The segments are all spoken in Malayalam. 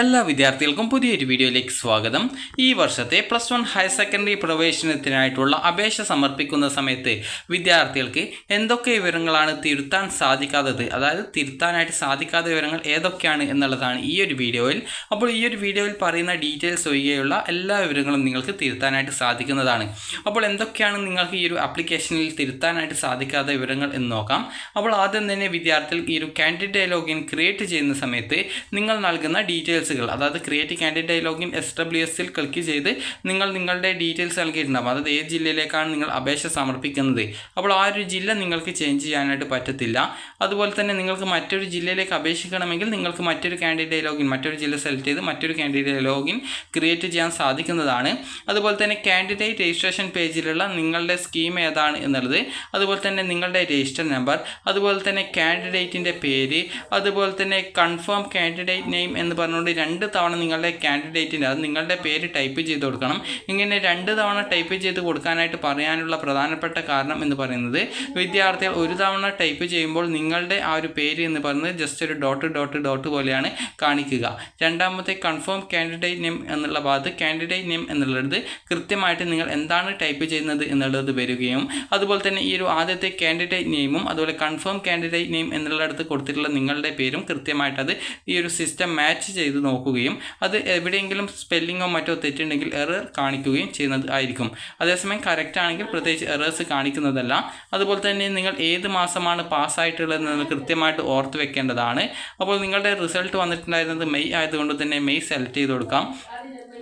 എല്ലാ വിദ്യാർത്ഥികൾക്കും പുതിയൊരു വീഡിയോയിലേക്ക് സ്വാഗതം. ഈ വർഷത്തെ പ്ലസ് വൺ ഹയർ സെക്കൻഡറി പ്രവേശനത്തിനായിട്ടുള്ള അപേക്ഷ സമർപ്പിക്കുന്ന സമയത്ത് വിദ്യാർത്ഥികൾക്ക് എന്തൊക്കെ വിവരങ്ങളാണ് തിരുത്താൻ സാധിക്കാത്തത്? അതായത് തിരുത്താനായിട്ട് സാധിക്കാത്ത വിവരങ്ങൾ ഏതൊക്കെയാണ് എന്നുള്ളതാണ് ഈ ഒരു വീഡിയോയിൽ. അപ്പോൾ ഈ ഒരു വീഡിയോയിൽ പറയുന്ന ഡീറ്റെയിൽസ് ഒഴികെയുള്ള എല്ലാ വിവരങ്ങളും നിങ്ങൾക്ക് തിരുത്താനായിട്ട് സാധിക്കുന്നതാണ്. അപ്പോൾ എന്തൊക്കെയാണ് നിങ്ങൾക്ക് ഈ ഒരു ആപ്ലിക്കേഷനിൽ തിരുത്താനായിട്ട് സാധിക്കാത്ത വിവരങ്ങൾ എന്ന് നോക്കാം. അപ്പോൾ ആദ്യം തന്നെ വിദ്യാർത്ഥികൾ ഈ ഒരു കാൻഡിഡേറ്റ് ലോഗിൻ ക്രിയേറ്റ് ചെയ്യുന്ന സമയത്ത് നിങ്ങൾ നൽകുന്ന ഡീറ്റെയിൽസുകൾ അതായത് create candidate login S W എസിൽ ക്ലിക്ക് ചെയ്ത് നിങ്ങൾ നിങ്ങളുടെ ഡീറ്റെയിൽസ് നൽകിയിട്ടുണ്ടാകും അതായത് ഏത് ജില്ലയിലേക്കാണ് നിങ്ങൾ അപേക്ഷ സമർപ്പിക്കുന്നത്. അപ്പോൾ ആ ഒരു ജില്ല നിങ്ങൾക്ക് ചേഞ്ച് ചെയ്യാനായിട്ട് പറ്റത്തില്ല. അതുപോലെ തന്നെ നിങ്ങൾക്ക് മറ്റൊരു ജില്ലയിലേക്ക് അപേക്ഷിക്കണമെങ്കിൽ നിങ്ങൾക്ക് മറ്റൊരു കാൻഡിഡേറ്റ് ലോഗിൻ മറ്റൊരു ജില്ല സെലക്ട് ചെയ്ത് മറ്റൊരു കാൻഡിഡേറ്റ് ലോഗിൻ ക്രിയേറ്റ് ചെയ്യാൻ സാധിക്കുന്നതാണ്. അതുപോലെ തന്നെ കാൻഡിഡേറ്റ് രജിസ്ട്രേഷൻ പേജിലുള്ള നിങ്ങളുടെ സ്കീം ഏതാണ് എന്നുള്ളത് അതുപോലെ തന്നെ നിങ്ങളുടെ രജിസ്റ്റർ നമ്പർ അതുപോലെ തന്നെ കാൻഡിഡേറ്റിന്റെ പേര് അതുപോലെ തന്നെ കൺഫേം കാൻഡിഡേറ്റ് നെയിം എന്ന് പറഞ്ഞുകൊണ്ട് രണ്ട് തവണ നിങ്ങളുടെ കാൻഡിഡേറ്റിന്റെ അത് നിങ്ങളുടെ പേര് ടൈപ്പ് ചെയ്ത് കൊടുക്കണം. ഇങ്ങനെ രണ്ട് തവണ ടൈപ്പ് ചെയ്ത് കൊടുക്കാനായിട്ട് പറയാനുള്ള പ്രധാനപ്പെട്ട കാരണം എന്ന് പറയുന്നത് വിദ്യാർത്ഥികൾ ഒരു തവണ ടൈപ്പ് ചെയ്യുമ്പോൾ നിങ്ങളുടെ ആ ഒരു പേര് എന്ന് പറയുന്നത് ജസ്റ്റ് ഒരു ഡോട്ട് ഡോട്ട് ഡോട്ട് പോലെയാണ് കാണിക്കുക. രണ്ടാമത്തെ കൺഫേം കാൻഡിഡേറ്റ് നെയിം എന്നുള്ള ഭാഗത്ത് കാൻഡിഡേറ്റ് നെയിം എന്നുള്ളത് കൃത്യമായിട്ട് നിങ്ങൾ എന്താണ് ടൈപ്പ് ചെയ്യുന്നത് എന്നുള്ളത് വരികയും അതുപോലെ തന്നെ ഈ ഒരു ആദ്യത്തെ കാൻഡിഡേറ്റ് നെയിമും അതുപോലെ കൺഫേം കാൻഡിഡേറ്റ് നെയിം എന്നുള്ളിടത്ത് കൊടുത്തിട്ടുള്ള നിങ്ങളുടെ പേരും കൃത്യമായിട്ട് അത് ഈ ഒരു സിസ്റ്റം മാച്ച് ചെയ്ത് നോക്കുകയും അത് എവിടെയെങ്കിലും സ്പെല്ലിങ്ങോ മറ്റോ തെറ്റുണ്ടെങ്കിൽ എറർ കാണിക്കുകയും ചെയ്യുന്നത് ആയിരിക്കും. അതേസമയം കറക്റ്റ് ആണെങ്കിൽ പ്രത്യേകിച്ച് എറേഴ്സ് കാണിക്കുന്നതല്ല. അതുപോലെ തന്നെ നിങ്ങൾ ഏത് മാസമാണ് പാസ്സായിട്ടുള്ളതെന്ന് കൃത്യമായിട്ട് ഓർത്ത് വെക്കേണ്ടതാണ്. അപ്പോൾ നിങ്ങളുടെ റിസൾട്ട് വന്നിട്ടുണ്ടായിരുന്നത് മെയ് ആയതുകൊണ്ട് തന്നെ മെയ് സെലക്ട് ചെയ്ത് കൊടുക്കാം.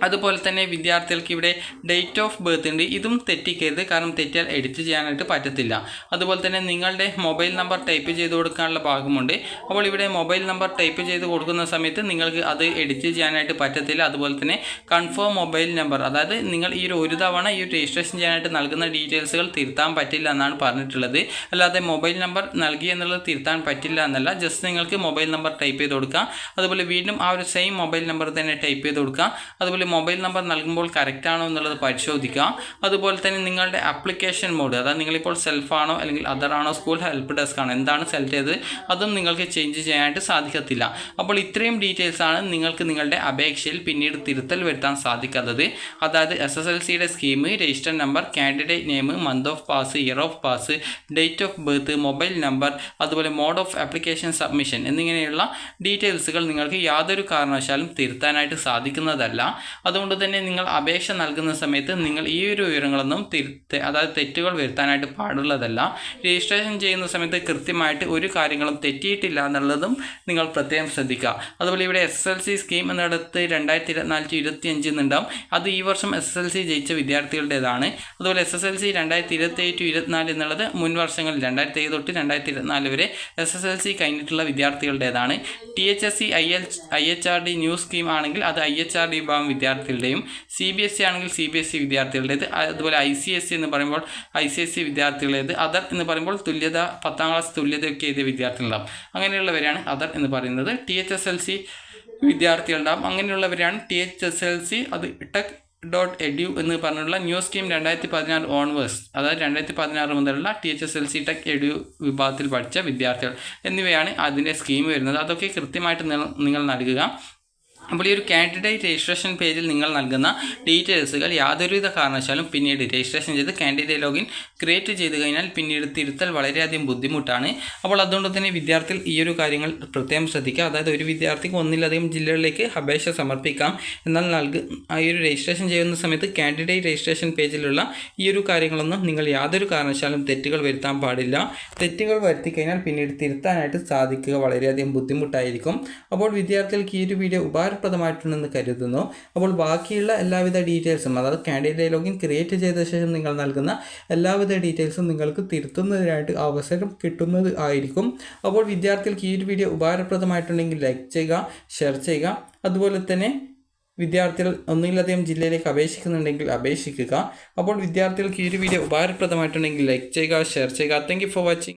അതുപോലെ തന്നെ വിദ്യാർത്ഥികൾക്ക് ഇവിടെ ഡേറ്റ് ഓഫ് ബർത്ത് ഉണ്ട്. ഇതും തെറ്റിക്കരുത്. കാരണം തെറ്റിയാൽ എഡിറ്റ് ചെയ്യാനായിട്ട് പറ്റത്തില്ല. അതുപോലെ തന്നെ നിങ്ങളുടെ മൊബൈൽ നമ്പർ ടൈപ്പ് ചെയ്ത് കൊടുക്കാനുള്ള ഭാഗമുണ്ട്. അപ്പോൾ ഇവിടെ മൊബൈൽ നമ്പർ ടൈപ്പ് ചെയ്ത് കൊടുക്കുന്ന സമയത്ത് നിങ്ങൾക്ക് അത് എഡിറ്റ് ചെയ്യാനായിട്ട് പറ്റത്തില്ല. അതുപോലെ തന്നെ കൺഫേം മൊബൈൽ നമ്പർ അതായത് നിങ്ങൾ ഈ ഒരു തവണ ഈ രജിസ്ട്രേഷൻ ചെയ്യാനായിട്ട് നൽകുന്ന ഡീറ്റെയിൽസുകൾ തിരുത്താൻ പറ്റില്ല എന്നാണ് പറഞ്ഞിട്ടുള്ളത്. അല്ലാതെ മൊബൈൽ നമ്പർ നൽകി എന്നുള്ളത് തിരുത്താൻ പറ്റില്ല എന്നല്ല. ജസ്റ്റ് നിങ്ങൾക്ക് മൊബൈൽ നമ്പർ ടൈപ്പ് ചെയ്ത് കൊടുക്കാം. അതുപോലെ വീണ്ടും ആ ഒരു സെയിം മൊബൈൽ നമ്പർ തന്നെ ടൈപ്പ് ചെയ്ത് കൊടുക്കാം. അതുപോലെ മൊബൈൽ നമ്പർ നൽകുമ്പോൾ കറക്റ്റ് ആണോ എന്നുള്ളത് പരിശോധിക്കുക. അതുപോലെ തന്നെ നിങ്ങളുടെ അപ്ലിക്കേഷൻ മോഡ് അതായത് നിങ്ങളിപ്പോൾ സെൽഫാണോ അല്ലെങ്കിൽ അതർ ആണോ സ്കൂൾ ഹെൽപ്പ് ഡെസ്ക് ആണോ എന്താണ് സെലക്ട് ചെയ്തത് അതും നിങ്ങൾക്ക് ചേഞ്ച് ചെയ്യാനായിട്ട് സാധിക്കത്തില്ല. അപ്പോൾ ഇത്രയും ഡീറ്റെയിൽസ് ആണ് നിങ്ങൾക്ക് നിങ്ങളുടെ അപേക്ഷയിൽ പിന്നീട് തിരുത്തൽ വരുത്താൻ സാധിക്കാത്തത്. അതായത് എസ് എസ് എൽ സിയുടെ scheme register number candidate name month of pass year of pass date of birth mobile number അതുപോലെ മോഡ് ഓഫ് ആപ്ലിക്കേഷൻ സബ്മിഷൻ എന്നിങ്ങനെയുള്ള ഡീറ്റെയിൽസുകൾ നിങ്ങൾക്ക് യാതൊരു കാരണവശാലും തിരുത്താനായിട്ട് സാധിക്കുന്നതല്ല. അതുകൊണ്ട് തന്നെ നിങ്ങൾ അപേക്ഷ നൽകുന്ന സമയത്ത് നിങ്ങൾ ഈ ഒരു വിവരങ്ങളൊന്നും തിരുത്ത അതായത് തെറ്റുകൾ വരുത്താനായിട്ട് പാടുള്ളതല്ല. രജിസ്ട്രേഷൻ ചെയ്യുന്ന സമയത്ത് കൃത്യമായിട്ട് ഒരു കാര്യങ്ങളും തെറ്റിയിട്ടില്ല എന്നുള്ളതും നിങ്ങൾ പ്രത്യേകം ശ്രദ്ധിക്കുക. അതുപോലെ ഇവിടെ എസ് എൽ സി സ്കീം എന്നിടത്ത് രണ്ടായിരത്തി ഇരുപത്തിനാല് ടു ഇരുപത്തി അഞ്ച് എന്നുണ്ടാവും. അത് ഈ വർഷം എസ് എസ് എൽ സി ജയിച്ച വിദ്യാർത്ഥികളുടേതാണ്. അതുപോലെ എസ് എസ് എൽ സി രണ്ടായിരത്തി ഇരുപത്തി ഏഴ് ടു ഇരുപത്തിനാല് എന്നുള്ളത് മുൻ വർഷങ്ങളിൽ രണ്ടായിരത്തി ഏഴ് തൊട്ട് രണ്ടായിരത്തി ഇരുപത്തിനാല് വരെ എസ് എസ് എൽ സി കഴിഞ്ഞിട്ടുള്ള വിദ്യാർത്ഥികളുടേതാണ്. T H S C I L I H R D new scheme ആണെങ്കിൽ അത് ഐ എച്ച് ആർ ഡി വിഭാഗം വിദ്യാർത്ഥികളുടെയും സി ബി എസ് സി ആണെങ്കിൽ സി ബി എസ് സി വിദ്യാർത്ഥികളുടേത് അതുപോലെ ഐ സി എസ് സി എന്ന് പറയുമ്പോൾ ഐ സി എസ് സി വിദ്യാർത്ഥികളുടേത് അതർ എന്ന് പറയുമ്പോൾ തുല്യത പത്താം ക്ലാസ് തുല്യതയൊക്കെ എഴുതിയ വിദ്യാർത്ഥികളുണ്ടാവും. അങ്ങനെയുള്ളവരാണ് അതർ എന്ന് പറയുന്നത്. T H S L C വിദ്യാർത്ഥികളുണ്ടാവും. അങ്ങനെയുള്ളവരാണ് T H S L C അത് ടെക് ഡോട്ട് എഡ്യു എന്ന് പറഞ്ഞുള്ള ന്യൂ സ്കീം രണ്ടായിരത്തി പതിനാറ് ഓൺവേഴ്സ് അതായത് രണ്ടായിരത്തി പതിനാറ് മുതലുള്ള T H S L C tech edu വിഭാഗത്തിൽ പഠിച്ച വിദ്യാർത്ഥികൾ എന്നിവയാണ് അതിന്റെ സ്കീം വരുന്നത്. അതൊക്കെ കൃത്യമായിട്ട് നിങ്ങൾ നൽകുക. അപ്പോൾ ഈ ഒരു കാൻഡിഡേറ്റ് രജിസ്ട്രേഷൻ പേജിൽ നിങ്ങൾ നൽകുന്ന ഡീറ്റെയിൽസുകൾ യാതൊരുവിധ കാരണവശാലും പിന്നീട് രജിസ്ട്രേഷൻ ചെയ്ത് കാൻഡിഡേറ്റ് ലോഗിൻ ക്രിയേറ്റ് ചെയ്ത് കഴിഞ്ഞാൽ പിന്നീട് തിരുത്തൽ വളരെയധികം ബുദ്ധിമുട്ടാണ്. അപ്പോൾ അതുകൊണ്ട് തന്നെ വിദ്യാർത്ഥികൾ ഈ ഒരു കാര്യങ്ങൾ പ്രത്യേകം ശ്രദ്ധിക്കുക. അതായത് ഒരു വിദ്യാർത്ഥിക്ക് ഒന്നിലധികം ജില്ലകളിലേക്ക് അപേക്ഷ സമർപ്പിക്കാം. എന്നാൽ നൽകു ഈ ഒരു രജിസ്ട്രേഷൻ ചെയ്യുന്ന സമയത്ത് കാൻഡിഡേറ്റ് രജിസ്ട്രേഷൻ പേജിലുള്ള ഈ ഒരു കാര്യങ്ങളൊന്നും നിങ്ങൾ യാതൊരു കാരണവശാലും തെറ്റുകൾ വരുത്താൻ പാടില്ല. തെറ്റുകൾ വരുത്തി കഴിഞ്ഞാൽ പിന്നീട് തിരുത്താനായിട്ട് സാധിക്കുക. വളരെയധികം ബുദ്ധിമുട്ടായിരിക്കും. അപ്പോൾ വിദ്യാർത്ഥികൾക്ക് ഈ ഒരു വീഡിയോ ഉപകാരപ്രദമായിട്ടുണ്ടെന്ന് കരുതുന്നു. അപ്പോൾ ബാക്കിയുള്ള എല്ലാവിധ ഡീറ്റെയിൽസും അതായത് കാൻഡിഡേറ്റ് ലോഗിൻ ക്രിയേറ്റ് ചെയ്ത ശേഷം നിങ്ങൾ നൽകുന്ന എല്ലാവിധ ഡീറ്റെയിൽസും നിങ്ങൾക്ക് തിരുത്തുന്നതിനായിട്ട് അവസരം കിട്ടുന്നത് ആയിരിക്കും. അപ്പോൾ വിദ്യാർത്ഥികൾക്ക് ഈ ഒരു വീഡിയോ ഉപകാരപ്രദമായിട്ടുണ്ടെങ്കിൽ ലൈക്ക് ചെയ്യുക ഷെയർ ചെയ്യുക. അതുപോലെ തന്നെ വിദ്യാർത്ഥികൾ ഒന്നിലധികം ജില്ലയിലേക്ക് അപേക്ഷിക്കുന്നുണ്ടെങ്കിൽ അപേക്ഷിക്കുക. അപ്പോൾ വിദ്യാർത്ഥികൾക്ക് ഈ ഒരു വീഡിയോ ഉപകാരപ്രദമായിട്ടുണ്ടെങ്കിൽ ലൈക്ക് ചെയ്യുക ഷെയർ ചെയ്യുക. Thank for watching